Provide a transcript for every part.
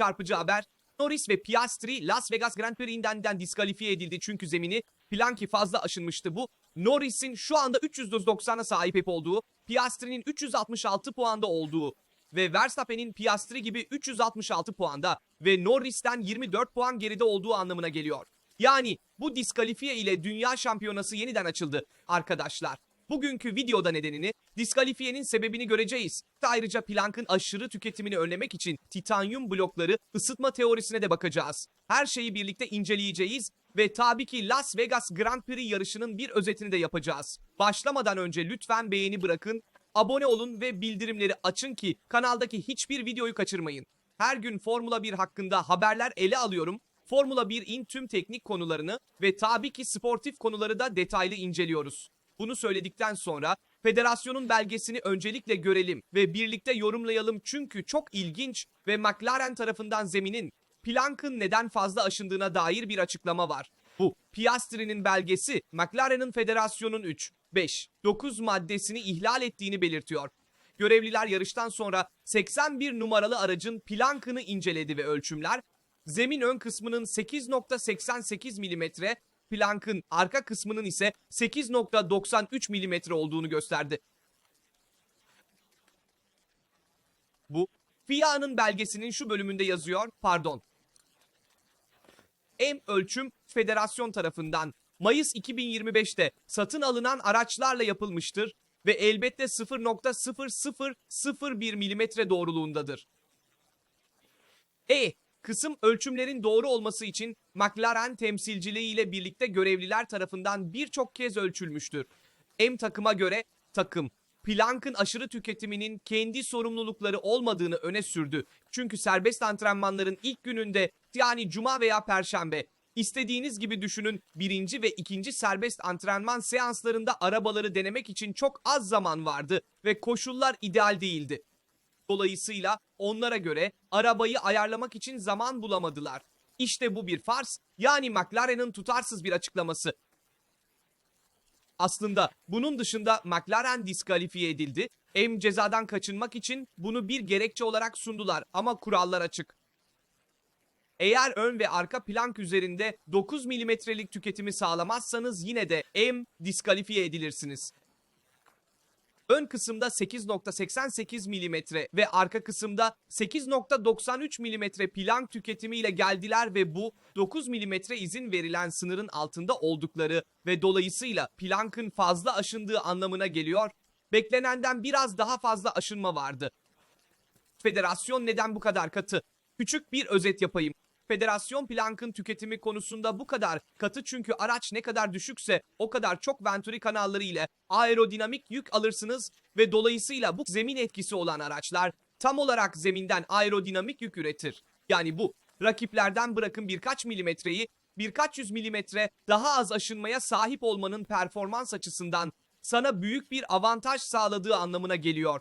Çarpıcı haber. Norris ve Piastri Las Vegas Grand Prix'den diskalifiye edildi çünkü zemini Planki fazla aşınmıştı bu. Norris'in şu anda 390'a sahip hep olduğu, Piastri'nin 366 puanda olduğu ve Verstappen'in Piastri gibi 366 puanda ve Norris'ten 24 puan geride olduğu anlamına geliyor. Yani bu diskalifiye ile dünya şampiyonası yeniden açıldı arkadaşlar. Bugünkü videoda nedenini, diskalifiyenin sebebini göreceğiz. Ayrıca Planck'ın aşırı tüketimini önlemek için titanyum blokları ısıtma teorisine de bakacağız. Her şeyi birlikte inceleyeceğiz ve tabii ki Las Vegas Grand Prix yarışının bir özetini de yapacağız. Başlamadan önce lütfen beğeni bırakın, abone olun ve bildirimleri açın ki kanaldaki hiçbir videoyu kaçırmayın. Her gün Formula 1 hakkında haberler ele alıyorum. Formula 1'in tüm teknik konularını ve tabii ki sportif konuları da detaylı inceliyoruz. Bunu söyledikten sonra federasyonun belgesini öncelikle görelim ve birlikte yorumlayalım çünkü çok ilginç ve McLaren tarafından zeminin Planck'ın neden fazla aşındığına dair bir açıklama var. Bu Piastri'nin belgesi McLaren'ın federasyonun 3, 5, 9 maddesini ihlal ettiğini belirtiyor. Görevliler yarıştan sonra 81 numaralı aracın plankını inceledi ve ölçümler zemin ön kısmının 8.88 mm, plankın arka kısmının ise 8.93 mm olduğunu gösterdi. Bu FIA'nın belgesinin şu bölümünde yazıyor, pardon. M ölçüm federasyon tarafından Mayıs 2025'te satın alınan araçlarla yapılmıştır ve elbette 0.0001 milimetre doğruluğundadır. E. Kısım ölçümlerin doğru olması için McLaren temsilciliği ile birlikte görevliler tarafından birçok kez ölçülmüştür. M takıma göre takım Planck'ın aşırı tüketiminin kendi sorumlulukları olmadığını öne sürdü. Çünkü serbest antrenmanların ilk gününde yani cuma veya perşembe istediğiniz gibi düşünün birinci ve ikinci serbest antrenman seanslarında arabaları denemek için çok az zaman vardı ve koşullar ideal değildi. Dolayısıyla onlara göre arabayı ayarlamak için zaman bulamadılar. İşte bu bir fars, yani McLaren'ın tutarsız bir açıklaması. Aslında bunun dışında McLaren diskalifiye edildi. M cezadan kaçınmak için bunu bir gerekçe olarak sundular ama kurallar açık. Eğer ön ve arka plank üzerinde 9 milimetrelik tüketimi sağlamazsanız yine de M diskalifiye edilirsiniz. Ön kısımda 8.88 mm ve arka kısımda 8.93 mm plank tüketimiyle geldiler ve bu 9 mm izin verilen sınırın altında oldukları ve dolayısıyla plankın fazla aşındığı anlamına geliyor. Beklenenden biraz daha fazla aşınma vardı. Federasyon neden bu kadar katı? Küçük bir özet yapayım. Federasyon plankın tüketimi konusunda bu kadar katı çünkü araç ne kadar düşükse o kadar çok venturi kanalları ile aerodinamik yük alırsınız ve dolayısıyla bu zemin etkisi olan araçlar tam olarak zeminden aerodinamik yük üretir. Yani bu rakiplerden bırakın birkaç milimetreyi birkaç yüz milimetre daha az aşınmaya sahip olmanın performans açısından sana büyük bir avantaj sağladığı anlamına geliyor.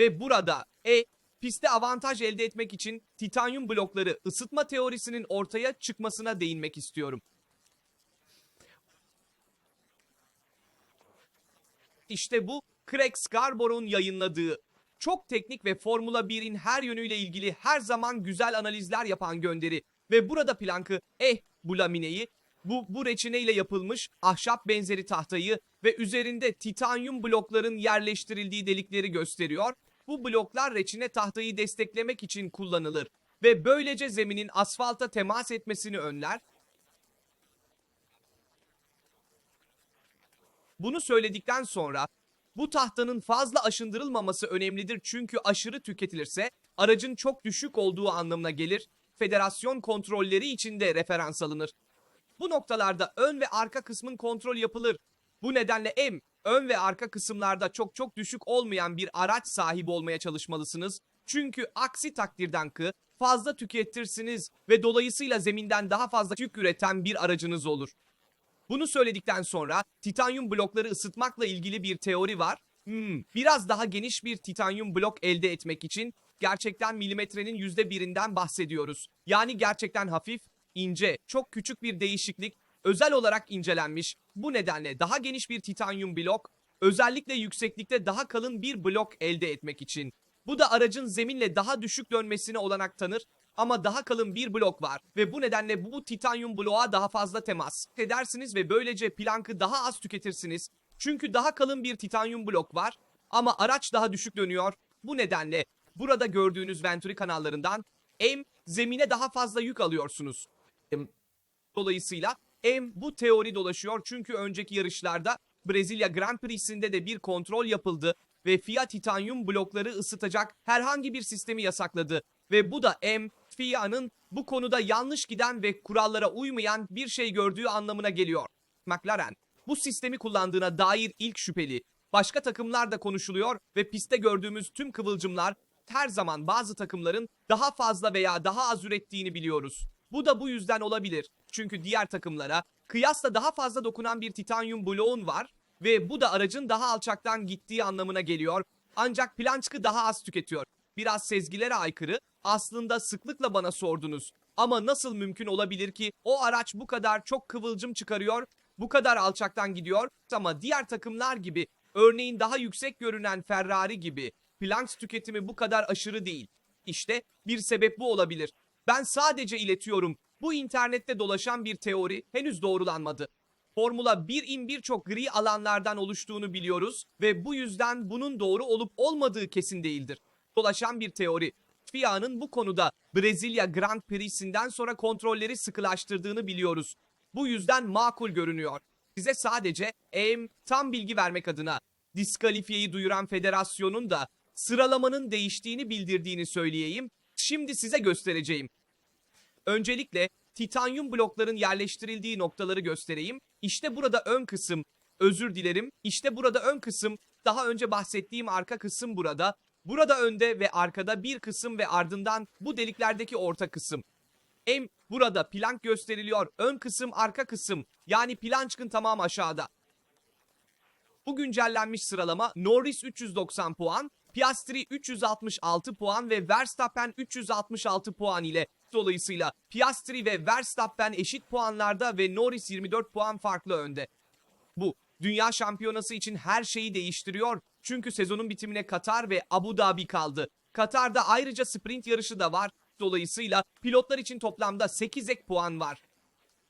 Ve burada E Piste avantaj elde etmek için titanyum blokları ısıtma teorisinin ortaya çıkmasına değinmek istiyorum. İşte bu Craig Scarborough'un yayınladığı. Çok teknik ve Formula 1'in her yönüyle ilgili her zaman güzel analizler yapan gönderi. Ve burada plankı eh bu lamineyi bu, bu reçineyle yapılmış ahşap benzeri tahtayı ve üzerinde titanyum blokların yerleştirildiği delikleri gösteriyor bu bloklar reçine tahtayı desteklemek için kullanılır ve böylece zeminin asfalta temas etmesini önler. Bunu söyledikten sonra bu tahtanın fazla aşındırılmaması önemlidir çünkü aşırı tüketilirse aracın çok düşük olduğu anlamına gelir. Federasyon kontrolleri için de referans alınır. Bu noktalarda ön ve arka kısmın kontrol yapılır. Bu nedenle M ön ve arka kısımlarda çok çok düşük olmayan bir araç sahibi olmaya çalışmalısınız. Çünkü aksi takdirden kı fazla tüketirsiniz ve dolayısıyla zeminden daha fazla yük üreten bir aracınız olur. Bunu söyledikten sonra titanyum blokları ısıtmakla ilgili bir teori var. Hmm, biraz daha geniş bir titanyum blok elde etmek için gerçekten milimetrenin yüzde birinden bahsediyoruz. Yani gerçekten hafif, ince, çok küçük bir değişiklik özel olarak incelenmiş. Bu nedenle daha geniş bir titanyum blok, özellikle yükseklikte daha kalın bir blok elde etmek için Bu da aracın zeminle daha düşük dönmesine olanak tanır ama daha kalın bir blok var ve bu nedenle bu titanyum bloğa daha fazla temas edersiniz ve böylece plankı daha az tüketirsiniz. Çünkü daha kalın bir titanyum blok var ama araç daha düşük dönüyor. Bu nedenle burada gördüğünüz venturi kanallarından M zemine daha fazla yük alıyorsunuz. Dolayısıyla M bu teori dolaşıyor çünkü önceki yarışlarda Brezilya Grand Prix'sinde de bir kontrol yapıldı ve FIA titanyum blokları ısıtacak herhangi bir sistemi yasakladı ve bu da M FIA'nın bu konuda yanlış giden ve kurallara uymayan bir şey gördüğü anlamına geliyor. McLaren bu sistemi kullandığına dair ilk şüpheli. Başka takımlar da konuşuluyor ve pistte gördüğümüz tüm kıvılcımlar her zaman bazı takımların daha fazla veya daha az ürettiğini biliyoruz. Bu da bu yüzden olabilir. Çünkü diğer takımlara kıyasla daha fazla dokunan bir titanyum bloğun var ve bu da aracın daha alçaktan gittiği anlamına geliyor. Ancak plançkı daha az tüketiyor. Biraz sezgilere aykırı. Aslında sıklıkla bana sordunuz. Ama nasıl mümkün olabilir ki o araç bu kadar çok kıvılcım çıkarıyor, bu kadar alçaktan gidiyor ama diğer takımlar gibi örneğin daha yüksek görünen Ferrari gibi Planks tüketimi bu kadar aşırı değil. İşte bir sebep bu olabilir. Ben sadece iletiyorum. Bu internette dolaşan bir teori henüz doğrulanmadı. Formula 1 in birçok gri alanlardan oluştuğunu biliyoruz ve bu yüzden bunun doğru olup olmadığı kesin değildir. Dolaşan bir teori. FIA'nın bu konuda Brezilya Grand Prix'sinden sonra kontrolleri sıkılaştırdığını biliyoruz. Bu yüzden makul görünüyor. Size sadece em tam bilgi vermek adına diskalifiyeyi duyuran federasyonun da sıralamanın değiştiğini bildirdiğini söyleyeyim. Şimdi size göstereceğim. Öncelikle titanyum blokların yerleştirildiği noktaları göstereyim. İşte burada ön kısım. Özür dilerim. İşte burada ön kısım. Daha önce bahsettiğim arka kısım burada. Burada önde ve arkada bir kısım ve ardından bu deliklerdeki orta kısım. Em burada plank gösteriliyor. Ön kısım, arka kısım. Yani plançkın tamamı aşağıda. Bu güncellenmiş sıralama Norris 390 puan, Piastri 366 puan ve Verstappen 366 puan ile dolayısıyla Piastri ve Verstappen eşit puanlarda ve Norris 24 puan farklı önde. Bu dünya şampiyonası için her şeyi değiştiriyor. Çünkü sezonun bitimine Katar ve Abu Dhabi kaldı. Katar'da ayrıca sprint yarışı da var. Dolayısıyla pilotlar için toplamda 8 ek puan var.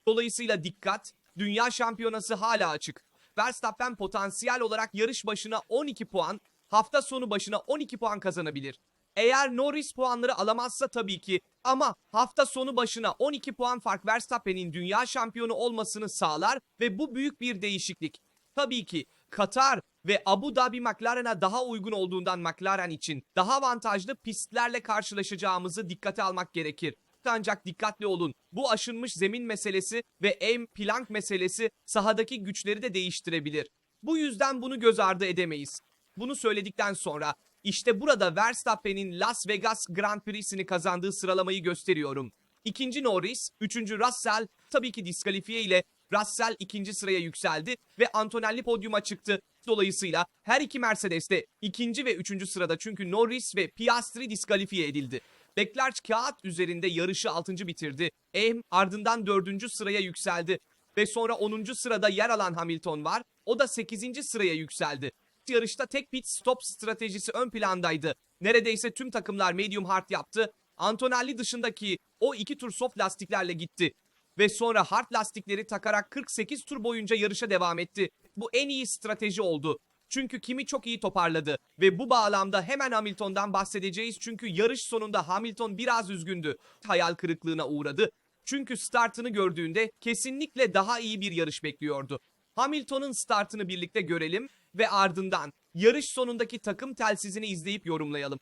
Dolayısıyla dikkat, dünya şampiyonası hala açık. Verstappen potansiyel olarak yarış başına 12 puan, hafta sonu başına 12 puan kazanabilir. Eğer Norris puanları alamazsa tabii ki ama hafta sonu başına 12 puan fark Verstappen'in dünya şampiyonu olmasını sağlar ve bu büyük bir değişiklik. Tabii ki Katar ve Abu Dhabi McLaren'a daha uygun olduğundan McLaren için daha avantajlı pistlerle karşılaşacağımızı dikkate almak gerekir. Ancak dikkatli olun. Bu aşınmış zemin meselesi ve aim plank meselesi sahadaki güçleri de değiştirebilir. Bu yüzden bunu göz ardı edemeyiz. Bunu söyledikten sonra işte burada Verstappen'in Las Vegas Grand Prix'sini kazandığı sıralamayı gösteriyorum. İkinci Norris, üçüncü Russell, tabii ki diskalifiye ile Russell ikinci sıraya yükseldi ve Antonelli podyuma çıktı. Dolayısıyla her iki Mercedes de ikinci ve üçüncü sırada çünkü Norris ve Piastri diskalifiye edildi. Leclerc kağıt üzerinde yarışı 6. bitirdi. Ehm ardından 4. sıraya yükseldi. Ve sonra 10. sırada yer alan Hamilton var. O da 8. sıraya yükseldi. Yarışta tek pit stop stratejisi ön plandaydı. Neredeyse tüm takımlar medium hard yaptı. Antonelli dışındaki o iki tur soft lastiklerle gitti. Ve sonra hard lastikleri takarak 48 tur boyunca yarışa devam etti. Bu en iyi strateji oldu. Çünkü Kimi çok iyi toparladı ve bu bağlamda hemen Hamilton'dan bahsedeceğiz çünkü yarış sonunda Hamilton biraz üzgündü. Hayal kırıklığına uğradı. Çünkü startını gördüğünde kesinlikle daha iyi bir yarış bekliyordu. Hamilton'ın startını birlikte görelim ve ardından yarış sonundaki takım telsizini izleyip yorumlayalım.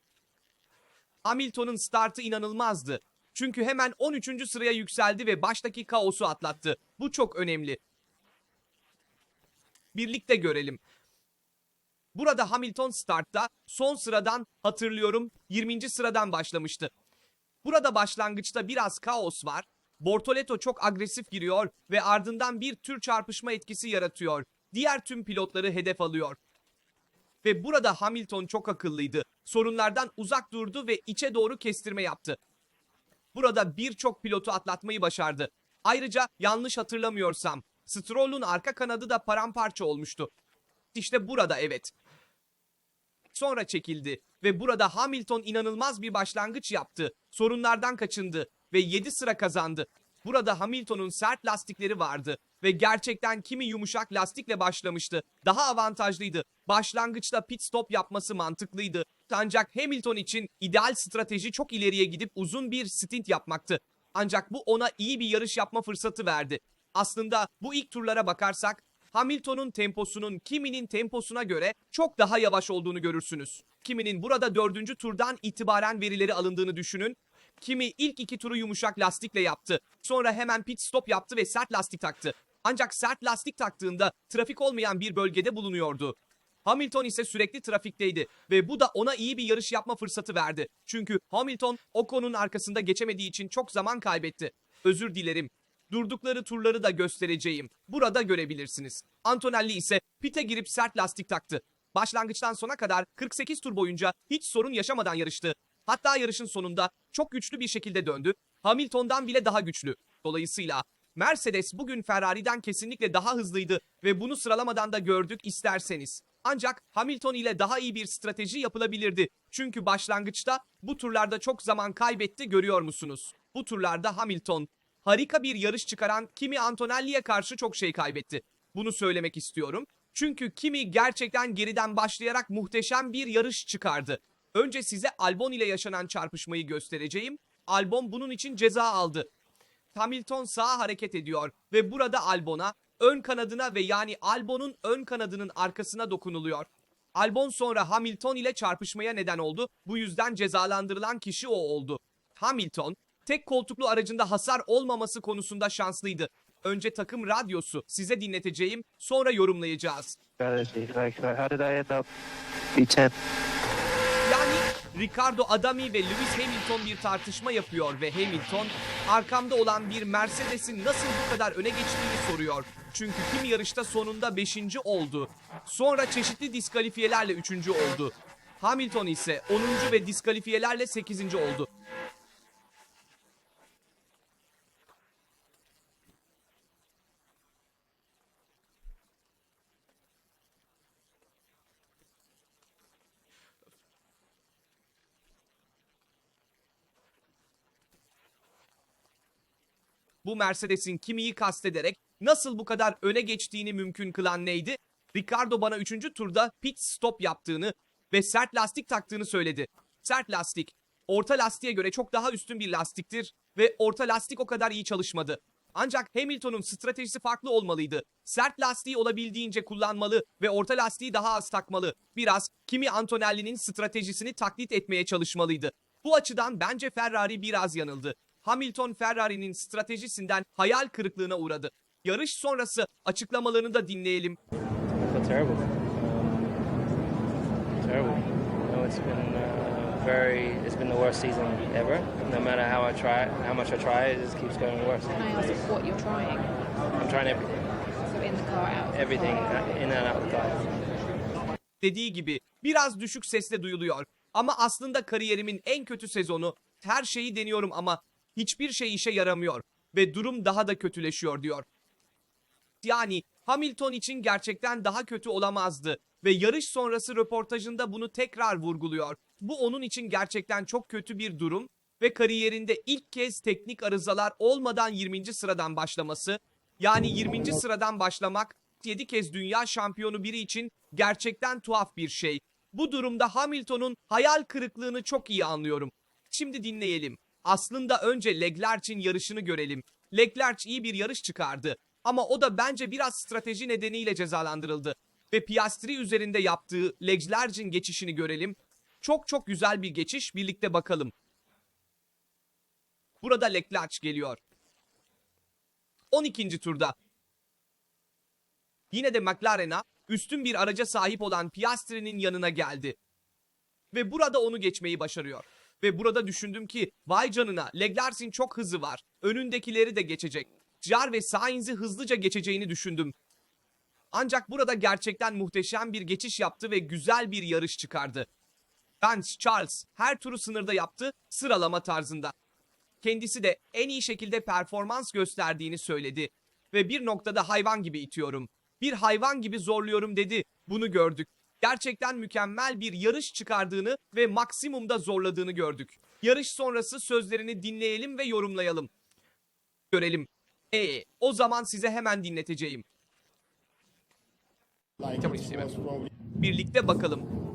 Hamilton'ın startı inanılmazdı. Çünkü hemen 13. sıraya yükseldi ve baştaki kaosu atlattı. Bu çok önemli. Birlikte görelim. Burada Hamilton startta son sıradan hatırlıyorum 20. sıradan başlamıştı. Burada başlangıçta biraz kaos var. Bortoleto çok agresif giriyor ve ardından bir tür çarpışma etkisi yaratıyor. Diğer tüm pilotları hedef alıyor. Ve burada Hamilton çok akıllıydı. Sorunlardan uzak durdu ve içe doğru kestirme yaptı. Burada birçok pilotu atlatmayı başardı. Ayrıca yanlış hatırlamıyorsam Stroll'un arka kanadı da paramparça olmuştu. İşte burada evet. sonra çekildi ve burada Hamilton inanılmaz bir başlangıç yaptı. Sorunlardan kaçındı ve 7 sıra kazandı. Burada Hamilton'un sert lastikleri vardı ve gerçekten kimi yumuşak lastikle başlamıştı. Daha avantajlıydı. Başlangıçta pit stop yapması mantıklıydı. Ancak Hamilton için ideal strateji çok ileriye gidip uzun bir stint yapmaktı. Ancak bu ona iyi bir yarış yapma fırsatı verdi. Aslında bu ilk turlara bakarsak Hamilton'un temposunun Kimi'nin temposuna göre çok daha yavaş olduğunu görürsünüz. Kimi'nin burada dördüncü turdan itibaren verileri alındığını düşünün. Kimi ilk iki turu yumuşak lastikle yaptı. Sonra hemen pit stop yaptı ve sert lastik taktı. Ancak sert lastik taktığında trafik olmayan bir bölgede bulunuyordu. Hamilton ise sürekli trafikteydi ve bu da ona iyi bir yarış yapma fırsatı verdi. Çünkü Hamilton Ocon'un arkasında geçemediği için çok zaman kaybetti. Özür dilerim. Durdukları turları da göstereceğim. Burada görebilirsiniz. Antonelli ise pite girip sert lastik taktı. Başlangıçtan sona kadar 48 tur boyunca hiç sorun yaşamadan yarıştı. Hatta yarışın sonunda çok güçlü bir şekilde döndü. Hamilton'dan bile daha güçlü. Dolayısıyla Mercedes bugün Ferrari'den kesinlikle daha hızlıydı ve bunu sıralamadan da gördük isterseniz. Ancak Hamilton ile daha iyi bir strateji yapılabilirdi. Çünkü başlangıçta bu turlarda çok zaman kaybetti görüyor musunuz? Bu turlarda Hamilton harika bir yarış çıkaran Kimi Antonelli'ye karşı çok şey kaybetti. Bunu söylemek istiyorum. Çünkü Kimi gerçekten geriden başlayarak muhteşem bir yarış çıkardı. Önce size Albon ile yaşanan çarpışmayı göstereceğim. Albon bunun için ceza aldı. Hamilton sağa hareket ediyor ve burada Albon'a ön kanadına ve yani Albon'un ön kanadının arkasına dokunuluyor. Albon sonra Hamilton ile çarpışmaya neden oldu. Bu yüzden cezalandırılan kişi o oldu. Hamilton tek koltuklu aracında hasar olmaması konusunda şanslıydı. Önce takım radyosu size dinleteceğim, sonra yorumlayacağız. Ricardo Adami ve Lewis Hamilton bir tartışma yapıyor ve Hamilton arkamda olan bir Mercedes'in nasıl bu kadar öne geçtiğini soruyor. Çünkü kim yarışta sonunda 5. oldu. Sonra çeşitli diskalifiyelerle 3. oldu. Hamilton ise 10. ve diskalifiyelerle 8. oldu. Bu Mercedes'in Kimi'yi kastederek nasıl bu kadar öne geçtiğini mümkün kılan neydi? Ricardo bana 3. turda pit stop yaptığını ve sert lastik taktığını söyledi. Sert lastik, orta lastiğe göre çok daha üstün bir lastiktir ve orta lastik o kadar iyi çalışmadı. Ancak Hamilton'un stratejisi farklı olmalıydı. Sert lastiği olabildiğince kullanmalı ve orta lastiği daha az takmalı. Biraz Kimi Antonelli'nin stratejisini taklit etmeye çalışmalıydı. Bu açıdan bence Ferrari biraz yanıldı. Hamilton Ferrari'nin stratejisinden hayal kırıklığına uğradı. Yarış sonrası açıklamalarını da dinleyelim. Terrible. Um, terrible. You know, it's been uh, very. It's been the worst season ever. No matter how I try, how much I try, it just keeps going worse. Can I ask what you're trying? I'm trying everything, So in the car, out. the everything car. uh, in and out of the car. Dediği gibi biraz düşük sesle duyuluyor. Ama aslında kariyerimin en kötü sezonu. Her şeyi deniyorum ama hiçbir şey işe yaramıyor ve durum daha da kötüleşiyor diyor. Yani Hamilton için gerçekten daha kötü olamazdı ve yarış sonrası röportajında bunu tekrar vurguluyor. Bu onun için gerçekten çok kötü bir durum ve kariyerinde ilk kez teknik arızalar olmadan 20. sıradan başlaması, yani 20. sıradan başlamak 7 kez dünya şampiyonu biri için gerçekten tuhaf bir şey. Bu durumda Hamilton'un hayal kırıklığını çok iyi anlıyorum. Şimdi dinleyelim. Aslında önce Leclerc'in yarışını görelim. Leclerc iyi bir yarış çıkardı. Ama o da bence biraz strateji nedeniyle cezalandırıldı. Ve Piastri üzerinde yaptığı Leclerc'in geçişini görelim. Çok çok güzel bir geçiş. Birlikte bakalım. Burada Leclerc geliyor. 12. turda. Yine de McLaren'a üstün bir araca sahip olan Piastri'nin yanına geldi. Ve burada onu geçmeyi başarıyor. Ve burada düşündüm ki vay canına Leclerc'in çok hızı var. Önündekileri de geçecek. Jar ve Sainz'i hızlıca geçeceğini düşündüm. Ancak burada gerçekten muhteşem bir geçiş yaptı ve güzel bir yarış çıkardı. Vance Charles her turu sınırda yaptı sıralama tarzında. Kendisi de en iyi şekilde performans gösterdiğini söyledi. Ve bir noktada hayvan gibi itiyorum. Bir hayvan gibi zorluyorum dedi. Bunu gördük. Gerçekten mükemmel bir yarış çıkardığını ve maksimumda zorladığını gördük. Yarış sonrası sözlerini dinleyelim ve yorumlayalım. Görelim. Ee, o zaman size hemen dinleteceğim. Birlikte bakalım.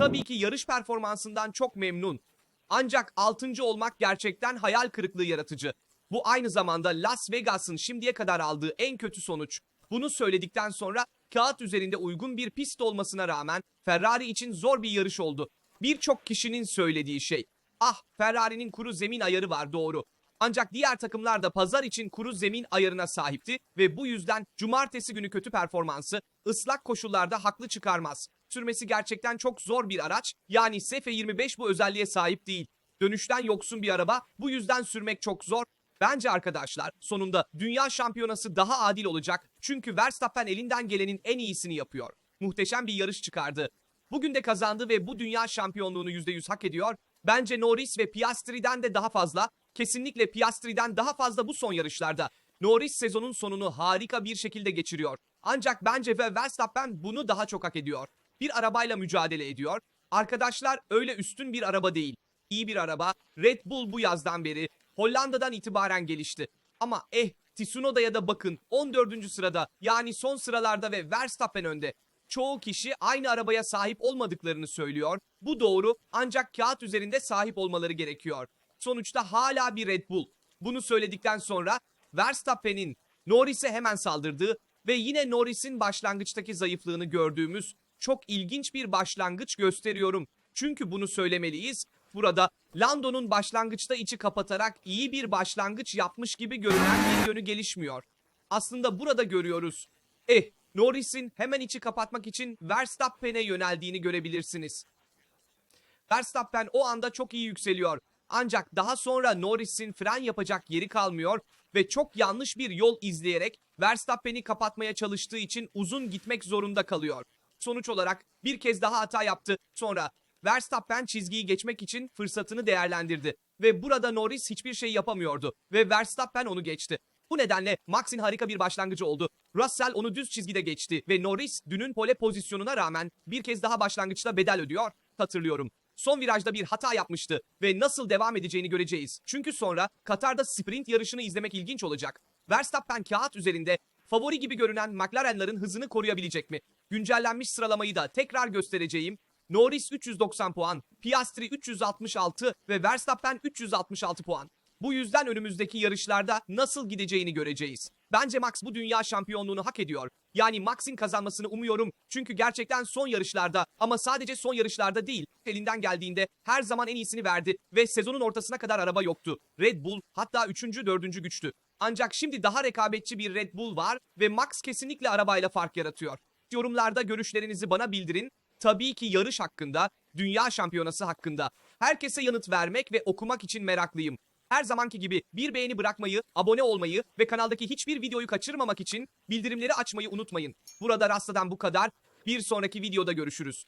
Tabii ki yarış performansından çok memnun. Ancak 6. olmak gerçekten hayal kırıklığı yaratıcı. Bu aynı zamanda Las Vegas'ın şimdiye kadar aldığı en kötü sonuç. Bunu söyledikten sonra kağıt üzerinde uygun bir pist olmasına rağmen Ferrari için zor bir yarış oldu. Birçok kişinin söylediği şey. Ah Ferrari'nin kuru zemin ayarı var doğru. Ancak diğer takımlar da pazar için kuru zemin ayarına sahipti ve bu yüzden cumartesi günü kötü performansı ıslak koşullarda haklı çıkarmaz. Sürmesi gerçekten çok zor bir araç. Yani SF25 bu özelliğe sahip değil. Dönüşten yoksun bir araba. Bu yüzden sürmek çok zor. Bence arkadaşlar sonunda dünya şampiyonası daha adil olacak. Çünkü Verstappen elinden gelenin en iyisini yapıyor. Muhteşem bir yarış çıkardı. Bugün de kazandı ve bu dünya şampiyonluğunu %100 hak ediyor. Bence Norris ve Piastri'den de daha fazla, kesinlikle Piastri'den daha fazla bu son yarışlarda. Norris sezonun sonunu harika bir şekilde geçiriyor. Ancak bence ve Verstappen bunu daha çok hak ediyor. Bir arabayla mücadele ediyor. Arkadaşlar öyle üstün bir araba değil. İyi bir araba. Red Bull bu yazdan beri Hollanda'dan itibaren gelişti. Ama eh Tsunoda'ya da bakın 14. sırada yani son sıralarda ve Verstappen önde. Çoğu kişi aynı arabaya sahip olmadıklarını söylüyor. Bu doğru ancak kağıt üzerinde sahip olmaları gerekiyor. Sonuçta hala bir Red Bull. Bunu söyledikten sonra Verstappen'in Norris'e hemen saldırdığı ve yine Norris'in başlangıçtaki zayıflığını gördüğümüz çok ilginç bir başlangıç gösteriyorum. Çünkü bunu söylemeliyiz. Burada Lando'nun başlangıçta içi kapatarak iyi bir başlangıç yapmış gibi görünen bir yönü gelişmiyor. Aslında burada görüyoruz. Eh, Norris'in hemen içi kapatmak için Verstappen'e yöneldiğini görebilirsiniz. Verstappen o anda çok iyi yükseliyor. Ancak daha sonra Norris'in fren yapacak yeri kalmıyor ve çok yanlış bir yol izleyerek Verstappen'i kapatmaya çalıştığı için uzun gitmek zorunda kalıyor. Sonuç olarak bir kez daha hata yaptı. Sonra Verstappen çizgiyi geçmek için fırsatını değerlendirdi ve burada Norris hiçbir şey yapamıyordu ve Verstappen onu geçti. Bu nedenle Max'in harika bir başlangıcı oldu. Russell onu düz çizgide geçti ve Norris dünün pole pozisyonuna rağmen bir kez daha başlangıçta bedel ödüyor. Hatırlıyorum. Son virajda bir hata yapmıştı ve nasıl devam edeceğini göreceğiz. Çünkü sonra Katar'da sprint yarışını izlemek ilginç olacak. Verstappen kağıt üzerinde favori gibi görünen McLaren'ların hızını koruyabilecek mi? Güncellenmiş sıralamayı da tekrar göstereceğim. Norris 390 puan, Piastri 366 ve Verstappen 366 puan. Bu yüzden önümüzdeki yarışlarda nasıl gideceğini göreceğiz. Bence Max bu dünya şampiyonluğunu hak ediyor. Yani Max'in kazanmasını umuyorum. Çünkü gerçekten son yarışlarda ama sadece son yarışlarda değil. Elinden geldiğinde her zaman en iyisini verdi ve sezonun ortasına kadar araba yoktu. Red Bull hatta 3. 4. güçtü. Ancak şimdi daha rekabetçi bir Red Bull var ve Max kesinlikle arabayla fark yaratıyor. Yorumlarda görüşlerinizi bana bildirin. Tabii ki yarış hakkında, dünya şampiyonası hakkında. Herkese yanıt vermek ve okumak için meraklıyım. Her zamanki gibi bir beğeni bırakmayı, abone olmayı ve kanaldaki hiçbir videoyu kaçırmamak için bildirimleri açmayı unutmayın. Burada Rasta'dan bu kadar. Bir sonraki videoda görüşürüz.